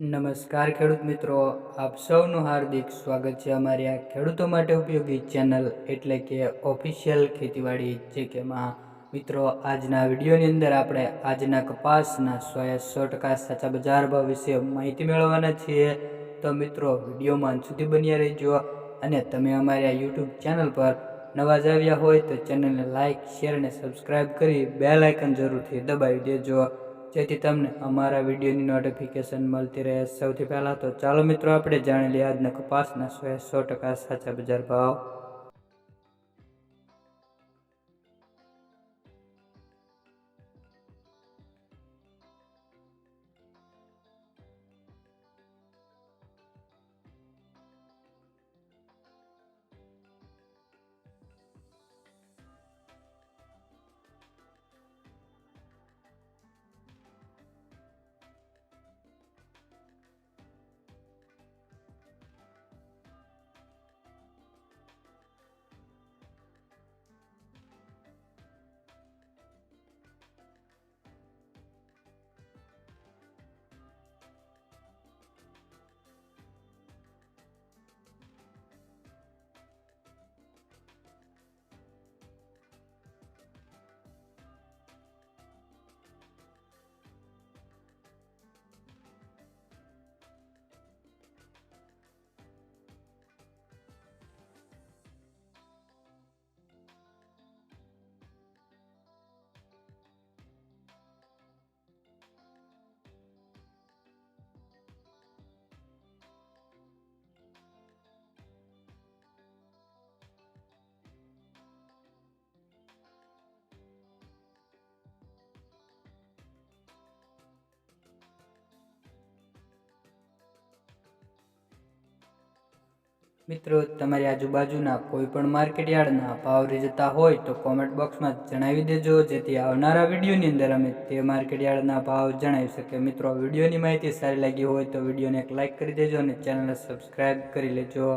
નમસ્કાર ખેડૂત મિત્રો, આપ સૌનું હાર્દિક સ્વાગત છે અમારી આ ખેડૂતો માટે ઉપયોગી ચેનલ એટલે કે ઓફિશિયલ ખેતીવાડી જે કે માં મિત્રો, આજના વિડીયોની અંદર આપણે આજના કપાસના સોયા સો ટકા સાચા બજાર ભાવ વિશે માહિતી મેળવવાના છીએ. તો મિત્રો વિડીયોમાં સુધી બન્યા રહેજો અને તમે અમારી આ યુટ્યુબ ચેનલ પર નવા જ આવ્યા હોય તો ચેનલને લાઇક શેર અને સબસ્ક્રાઈબ કરી બે લાઇકન જરૂરથી દબાવી દેજો. જેથી તમને અમારા વિડીયોની નોટિફિકેશન મળતી રહે. સૌથી પહેલાં તો ચાલો મિત્રો, આપણે જાણી લઈએ આજના કપાસના સો સો ટકા સાચા બજાર ભાવ. મિત્રો, તમારી આજુબાજુના કોઈ પણ માર્કેટ યાર્ડના ભાવ જતા હોય તો કોમેન્ટ બોક્સમાં જણાવી દેજો. જેથી આવનારા વિડીયોની અંદર અમે તે માર્કેટ યાર્ડના ભાવ જણાવી શકીએ. મિત્રો વિડીયોની માહિતી સારી લાગી હોય તો વિડીયોને એક લાઇક કરી દેજો અને ચેનલને સબસ્ક્રાઈબ કરી લેજો.